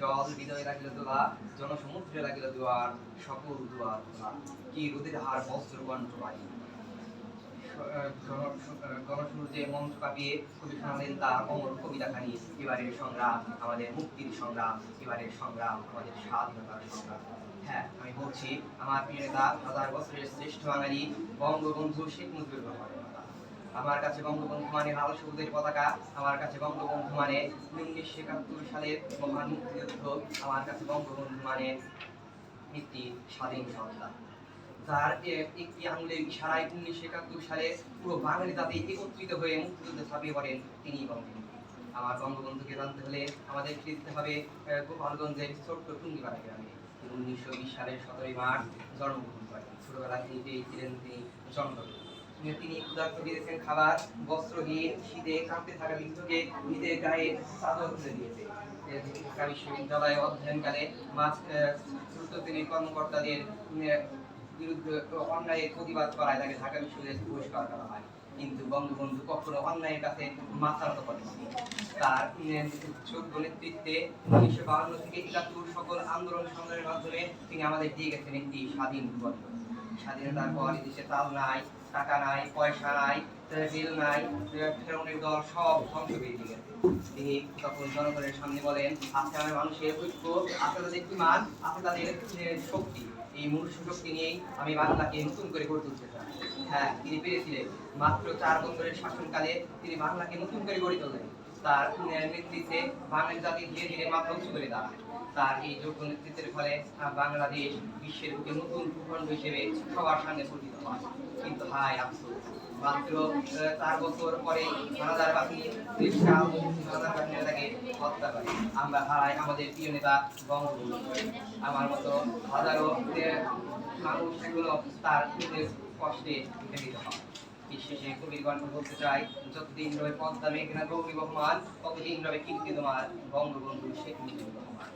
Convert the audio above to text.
জল হৃদয়ে লাগিল দোলা জনসমুদ্রে লাগিল দুয়ার সকল দুয়ার খোলা কি রোদের হার বস্ত্র কণ্ঠ বাড়ি গণসূর্যে মন্ত্র কাঁপিয়ে কবি শোনালেন তার অমর কবিতা খানি। এবারের সংগ্রাম, আমাদের মুক্তির সংগ্রাম, এবারের সংগ্রাম, আমাদের স্বাধীনতার সংগ্রাম। হ্যাঁ আমি বলছি, আমার প্রিয় নেতা, হাজার বছরের শ্রেষ্ঠ বাঙালি, বঙ্গবন্ধু শেখ মুজিবুর রহমানের কথা। আমার কাছে বঙ্গবন্ধু মানে লাল সবুজের পতাকা, আমার কাছে বঙ্গবন্ধু মানে উনিশশো একাত্তর সালের মহান মুক্তিযুদ্ধ, আমার কাছে বঙ্গবন্ধু মানে একটি স্বাধীন সন্তান যার একটি আঙুলের ইশারায় উনিশশো একাত্তর সালে পুরো বাঙালি জাতি একত্রিত হয়ে মুক্তিযুদ্ধে ঝাঁপিয়ে পড়েন তিনি বঙ্গবন্ধু আমার বঙ্গবন্ধুকে জানতে হলে আমাদের ফিরতে হবে গোপালগঞ্জের ছোট্ট টুঙ্গিপাড়া গ্রামে। উনিশশো বিশ সালের সতেরোই মার্চ জন্মগ্রহণ করেন। ছোটবেলায় তিনি ছিলেন তিনি জন্মগ্রহণ। তিনি ক্ষুধার্ত দিয়েছেন, খাবার, বস্ত্রহীন, শীতে কাঁপতে থাকা বৃদ্ধকে নিজের গায়ে চাদর তুলে দিয়েছে। ঢাকা বিশ্ববিদ্যালয়ে অধ্যয়নকালে মাছ দ্রুত শ্রেণির কর্মকর্তাদের বিরুদ্ধে অন্যায়ের প্রতিবাদ করায় তাকে ঢাকা বিশ্ববিদ্যালয়ে পুরস্কার করা হয়। কিন্তু বঙ্গবন্ধু কখনো অন্যায়ের কাছে মাথা নত করেননি। তার যোগ্য নেতৃত্বে উনিশশো বাহান্ন থেকে একাত্তর সকল আন্দোলন সংগ্রামের মাধ্যমে তিনি আমাদের দিয়ে গেছেন একটি স্বাধীন ভূখণ্ড স্বাধীনতার পর এই দেশে চাল নাই টাকা নাই পয়সা নাই রেল নাই ফেরনের দল সব ধ্বংস করে গেছে। তিনি তখন জনগণের সামনে বলেন আজকে আমার মানুষের ঐক্য আছে তাদের ইমান আছে তাদের এ, শক্তি এই মনুষ্য শক্তি নিয়েই আমি বাংলাকে নতুন করে গড়ে তুলতে চাই। হ্যাঁ তিনি পেরেছিলেন। মাত্র চার বছরের শাসনকালে তিনি বাংলাকে নতুন করে গড়ে তোলেন। তার নেতৃত্বে বাঙালি জাতি ধীরে ধীরে উঁচু করে দাঁড়ায়। তার এই যোগ্য নেতৃত্বের ফলে বাংলাদেশ বিশ্বের বুকে নতুন ভূখণ্ড হিসেবে সবার সামনে পরিচিত হয়। কিন্তু হায় আফসোস, মাত্র চার বছর পরে হানাদার রিক্সাও হানাদার বাহিনী তাকে হত্যা করে। আমরা হারাই আমাদের প্রিয় নেতা বঙ্গবন্ধু। আমার মতো হাজারো মানুষ এগুলো তার কষ্টে নিবেদিত হয়। এই শেষে কবির বলতে চাই যতদিন রবে পদ্মা মেঘনা গৌরী ততদিন রবে কীর্তি তোমার বঙ্গবন্ধু শেখ মুজিবুর রহমান।